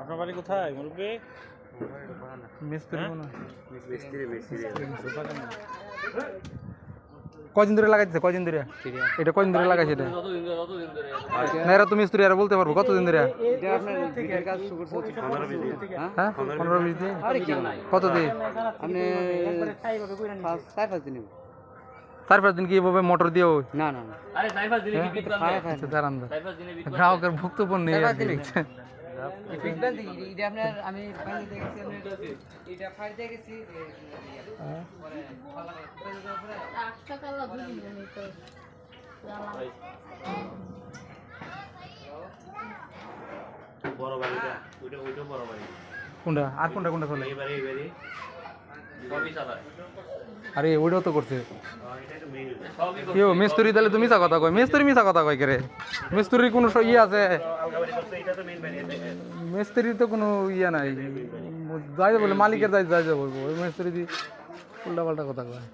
আপনার বাড়ি কোথায় মুরব্বী? মিস্ত্রি হ্যাঁ? ধরে লাগাইছে কয়দিন ধরে? এটা কয়দিন ধরে লাগাইছে এটা? না এরা তুমি মিস্ত্রি আর বলতে পারব কতদিন ধরে? হ্যাঁ? পনেরো বিশ দিন কত দিন আপনি চার পাঁচ দিন। চার পাঁচ দিন কি এভাবে মোটর দিও না না না। আরে সাইফাস দিলে কি বিক্রাম খায় খায় আচ্ছা দাঁড়ান দিলে বিক্রাম গ্রাহকের ভুক্তপণ্য চার পাঁচ দিন। এটা আপনার আমি ফাইল এটা ফাইল তো বড় বাড়িটা ওইটা ওইটা বড় বাড়ি। কোনটা? আর কোনটা কোনটা চলে? সবই চালায় আরে, ওইটাও তো করছে। মিস্ত্রি তাহলে তুমি মিশা কথা কয়। মিস্ত্রি মিশা কথা কয় কে মিস্ত্রির কোনো ইয়ে আছে? মিস্ত্রির তো কোনো ইয়ে নাই। যাই বলে, মালিকের যাই যাই যাব ওই মিস্ত্রি দি উল্টা পাল্টা কথা কয়।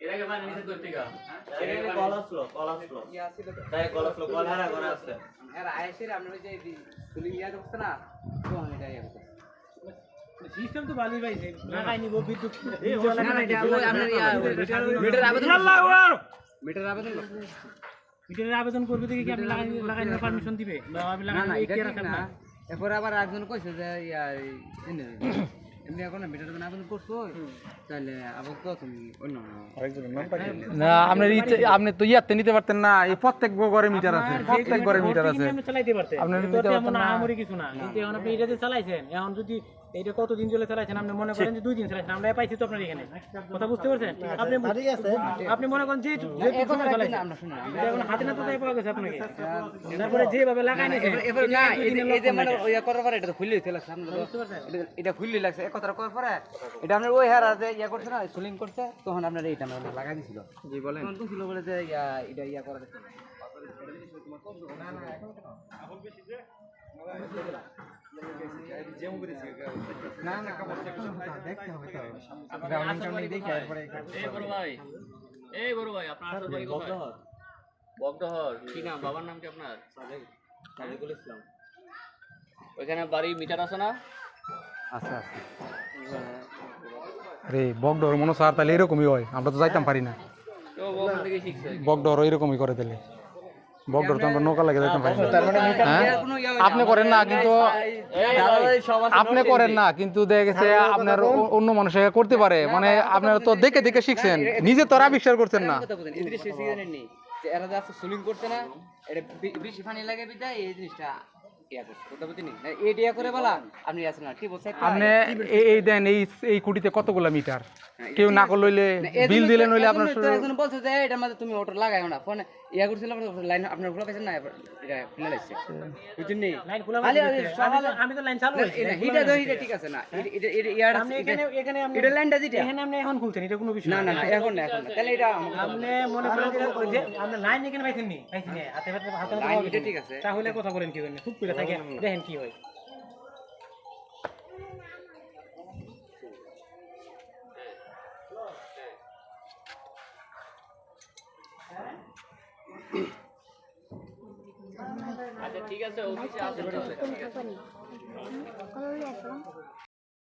এর আগে মানে থেকে এটা কল আসলো কল আসলো তাই কল আসলো কল হারা করে আসছে আর আয়েশের ওই যে ফুলিং ইয়া করছে না তো আমি এটা ইয়া করতে সিস্টেম তো ভালোই পাইছে লাগাই নিব বিদ্যুৎ না না এটা আপনার ইয়া মিটার আবেদন মিটার আবেদন মিটারের আবেদন করবে দেখি কি আপনি লাগাই লাগাই পারমিশন দিবে লাগাই না এটা না এরপরে আবার একজন কইছে যে ইয়া এনে এমনি এখন না মিটার করছ? তাহলে আবার তো তুমি অন্য না আপনার আপনি তো ইয়াতে নিতে পারতেন না এই প্রত্যেক ঘরে মিটার আছে প্রত্যেক ঘরে মিটার আছে। আপনি চালাইতে পারতেন। আপনার কিন্তু নিতে পারতেন না। কিছু না। কিন্তু এখন আপনি এটা চালাইছেন এখন যদি এটা কতদিন চলে চালাইছেন? আপনি মনে করেন যে দুই দিন চালাইছেন? আমরা পাইছি তো আপনার এখানে। কথা বুঝতে পারছেন? আপনি আপনি মনে করেন যে এখন সময় চালাইছেন। আমরা এটা এখন হাতে নাতে তাই পাওয়া গেছে আপনাকে? তারপরে যেভাবে লাগাই নিয়েছেন এবারে না এই যে- মানে করার পরে এটা তো খুললেই তো লাগছে আপনার এটা- এটা খুললেই লাগছে। এক কথা করার পরে এটা আপনার ওই হারা যে ইয়া করছে না সুলিং করছে তখন আপনার এইটা আমরা লাগাই দিছিল। জি বলেন। তখন ছিল বলে যে ইয়া এটা ইয়া করা যাচ্ছে না। না না দেখতে হবে তো গ্রাউন্ডিং টাউন্ডিং দেখে এরপরে এই বড় ভাই এই বড় ভাই আপনার আসল বাড়ি কোথায় বগডহর কি নাম বাবার নাম কি আপনার সাদিকুল ইসলাম ওইখানে বাড়ি মিটার আছে না আচ্ছা আচ্ছা আরে মনে হয় স্যার তাহলে এরকমই হয়। আমরা তো যাইতাম পারি না। থেকে এরকমই করে তাহলে। বকডর তো আমরা নৌকা লাগে যাইতাম পারি না হ্যাঁ? এর কোনো আপনি করেন না কিন্তু আপনি করেন না কিন্তু দেখা গেছে আপনার অন্য মানুষে করতে পারে। মানে আপনারা তো দেখে দেখে শিখছেন। নিজে তো আর আবিষ্কার করছেন না। এই জিনিসটা সে জানেন নি যে এরা যা সুলিং করছে না এটা বেশি পানি লাগে বিদায় এই জিনিসটা করছে কথা বুঝিনি এই করে বলা আপনি আসেন না কি বলছে আপনি এই- এই দেন এই এই কুটিতে কতগুলা মিটার? কেউ না করলে বিল দিলে নইলে আপনার বলছে যে এটার মধ্যে তুমি ওটা লাগাও না। ফোনে ইয়া করছিল লাইন আপনার খোলা পাইছেন না? এটা খুলে লাগছে বুঝছেন নি লাইন খোলা আমি তো- লাইন চালু এটা তো ঠিক আছে না। এটা- এটা ইয়ার আপনি এখানে এখানে আপনি এটা লাইনটা যেটা। এখানে আপনি এখন খুলছেন এটা কোনো বিষয় না না না। এখন না এখন তাহলে এটা আপনি মনে করেন যে আপনি লাইন এখানে পাইছেন নি পাইছেন হাতে হাতে হাতে। ঠিক আছে। তাহলে কথা বলেন কি করেন খুব করে থাকে। দেখেন কি হয়। ঠিক আছে অফিসে আসেন